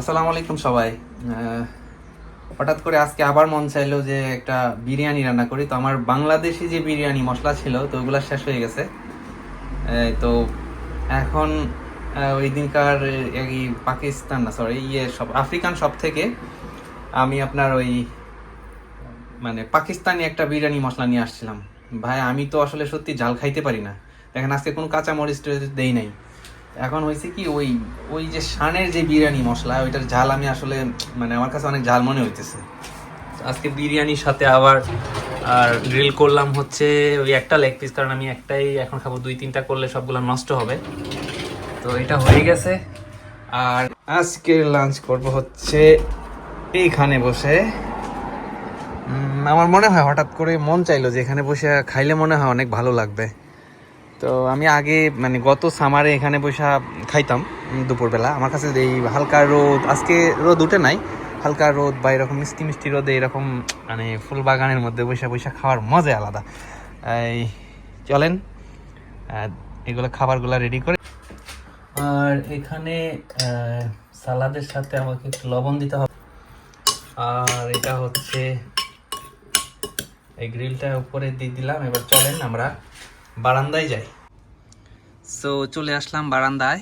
আসসালামু আলাইকুম সবাই। হঠাৎ করে আজকে আবার মন চাইলো যে একটা বিরিয়ানি রান্না করি। তো আমার বাংলাদেশি যে বিরিয়ানি মশলা ছিল, তো ওগুলো শেষ হয়ে গেছে। তো এখন ওই দিনকার এই পাকিস্তান, না সরি ইয়ে সব, আফ্রিকান সব থেকে আমি আপনার ওই মানে পাকিস্তানি একটা বিরিয়ানি মশলা নিয়ে আসছিলাম। ভাই, আমি তো আসলে সত্যি ঝাল খাইতে পারি না। দেখেন, আজকে কোনো কাঁচা মরিচ দেই নাই। এখন হয়েছে কি, ওই ওই যে শানের যে বিরিয়ানি মশলা, ওইটার ঝাল আমি আসলে মানে আমার কাছে অনেক ঝাল মনে হইতেছে। আজকে বিরিয়ানির সাথে আবার, আর গ্রিল করলাম হচ্ছে ওই একটা লেগ পিস কারণ আমি একটাই এখন খাব, দুই তিনটা করলে সবগুলো নষ্ট হবে। তো এটা হয়ে গেছে। আর আজকে লাঞ্চ করব হচ্ছে এইখানে বসে। আমার মনে হয় হঠাৎ করে মন চাইলো যে এখানে বসে খাইলে মনে হয় অনেক ভালো লাগবে। তো আমি আগে মানে গত সামারে এখানে বসে খাইতাম দুপুরবেলা। আমার কাছে এই হালকা রোদ, আজকে রোদ উঠে নাই। হালকা রোদ বা এরকম মিষ্টি মিষ্টি রোদে এরকম মানে ফুল বাগানের মধ্যে বসে বসে খাওয়ার মজা আলাদা। এই চলেন এগুলো খাবারগুলো রেডি করে। আর এখানে সালাদের সাথে আমাকে একটু লবণ দিতে হবে। আর এটা হচ্ছে, এই গ্রিলটা উপরে দিয়ে দিলাম। এবার চলেন আমরা বারান্দায় যাই। সো চলে আসলাম বারান্দায়।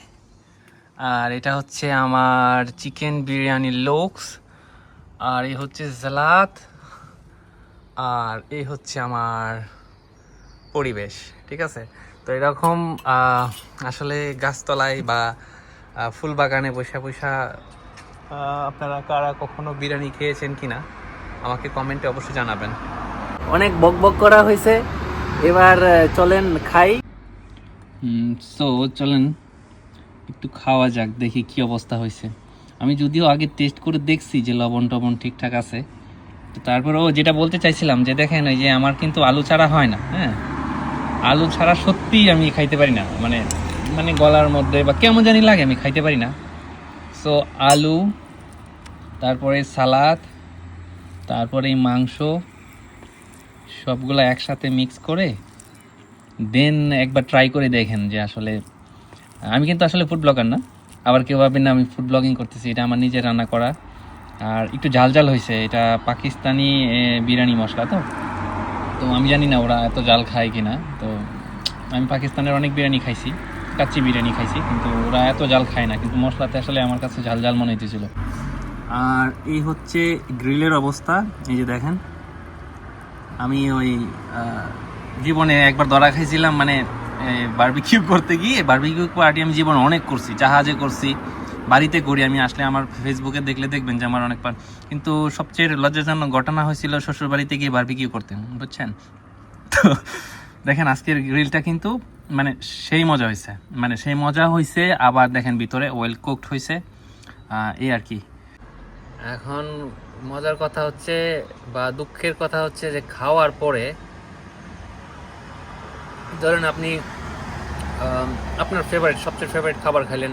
আর এটা হচ্ছে আমার চিকেন বিরিয়ানির লোকস, আর এই হচ্ছে জালাত আর এই হচ্ছে আমার পরিবেশ, ঠিক আছে? তো এরকম আসলে গাছতলায় বা ফুল বাগানে বসে বসা আপনারা কারা কখনো বিরিয়ানি খেয়েছেন কি না আমাকে কমেন্টে অবশ্যই জানাবেন। অনেক বক বক করা হয়েছে। এবার চলেন খাই। সো চলেন, একটু খাওয়া যাক, দেখি কি অবস্থা হয়েছে। আমি যদিও আগে টেস্ট করে দেখছি যে লবণ টবণ ঠিকঠাক আছে, তো তারপরেও যেটা বলতে চাইছিলাম যে দেখেন, ওই যে আমার কিন্তু আলু ছাড়া হয় না হ্যাঁ? আলু ছাড়া সত্যিই আমি খাইতে পারি না মানে মানে গলার মধ্যে বা কেমন জানি লাগে, আমি খাইতে পারি না। সো আলু, তারপরে সালাদ, তারপরে মাংস, সবগুলো একসাথে মিক্স করে দেন একবার ট্রাই করে দেখেন যে আসলে, আমি কিন্তু আসলে ফুড ব্লগার না, আবার কেউ ভাবেন না আমি ফুড ব্লগিং করতেছি, এটা আমার নিজের রান্না করা। আর একটু ঝাল ঝাল হয়েছে, এটা পাকিস্তানি বিরিয়ানি মশলা তো। তো আমি জানি না ওরা এত জাল খায় কিনা, তো আমি পাকিস্তানের অনেক বিরিয়ানি খাইছি, কাচ্চি বিরিয়ানি খাইছি, কিন্তু ওরা এত জাল খায় না, কিন্তু মশলাতে আসলে আমার কাছে ঝাল ঝাল মনে হইতেছিল। আর এই হচ্ছে গ্রিলের অবস্থা, এই যে দেখেন, আমি ওই জীবনে একবার ধরা খাইছিলাম মানে বারবিকিউ করতে গিয়ে বারবিকিউ পার্টি আমি জীবনে অনেক করছি, জাহাজে করছি, বাড়িতে করি, আমি আসলে আমার ফেসবুকে দেখলে দেখবেন যে আমার অনেক বার কিন্তু সবচেয়ে লজ্জাজনক ঘটনা হয়েছিল শ্বশুর বাড়িতে গিয়ে বার্বিকিউ করতে, বুঝছেন? তো, দেখেন আজকের গ্রিলটা কিন্তু মানে সেই মজা হয়েছে মানে সেই মজা হয়েছে, আবার দেখেন ভিতরে ওয়েল কুকড হয়েছে এই আর কি। এখন মজার কথা হচ্ছে বা দুঃখের কথা হচ্ছে যে খাওয়ার পরে ধরেন আপনি আপনার ফেভারিট সবচেয়ে ফেভারিট খাবার খাইলেন,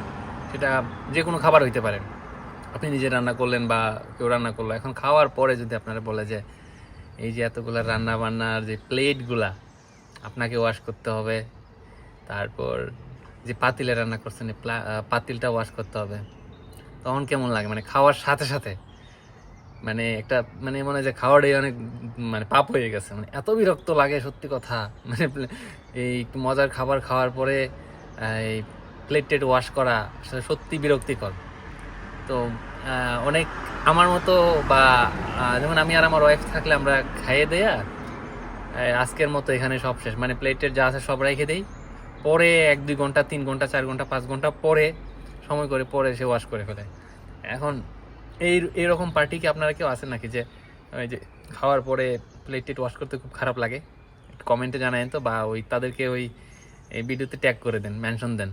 সেটা যে কোনো খাবার হইতে পারে। আপনি নিজে রান্না করলেন বা কেউ রান্না করল। এখন খাওয়ার পরে যদি আপনারা বলে যে, এই যে এতগুলা রান্না বান্নার যে প্লেটগুলা, আপনাকে ওয়াশ করতে হবে, তারপর যে পাতিলে রান্না করছেন পাতিলটা ওয়াশ করতে হবে, তখন কেমন লাগে? মানে খাওয়ার সাথে সাথে মানে একটা মানে মনে হয় যে খাওয়াটাই অনেক মানে পাপ হয়ে গেছে। মানে এত বিরক্ত লাগে, সত্যি কথা। মানে এই মজার খাবার খাওয়ার পরে এই প্লেট টেট ওয়াশ করা আসলে সত্যি বিরক্তিকর। তো অনেক আমার মতো বা যেমন আমি আর আমার ওয়াইফ থাকলে আমরা খাইয়ে দেয়া আজকের মতো এখানে সব শেষ। মানে প্লেটের যা আছে সব রেখে দেই। পরে এক, দুই ঘণ্টা, তিন ঘণ্টা, চার ঘণ্টা, পাঁচ ঘণ্টা পরে, সময় করে পরে সে ওয়াশ করে ফেলে। এখন এই, এইরকম পার্টি কি আপনারা কেউ আছেন নাকি যে, ওই যে খাওয়ার পরে প্লেট টেট ওয়াশ করতে খুব খারাপ লাগে? কমেন্টে জানায় তো বা ওই তাদেরকে ওই, এই ভিডিওতে ট্যাগ করে দেন মেনশন দেন।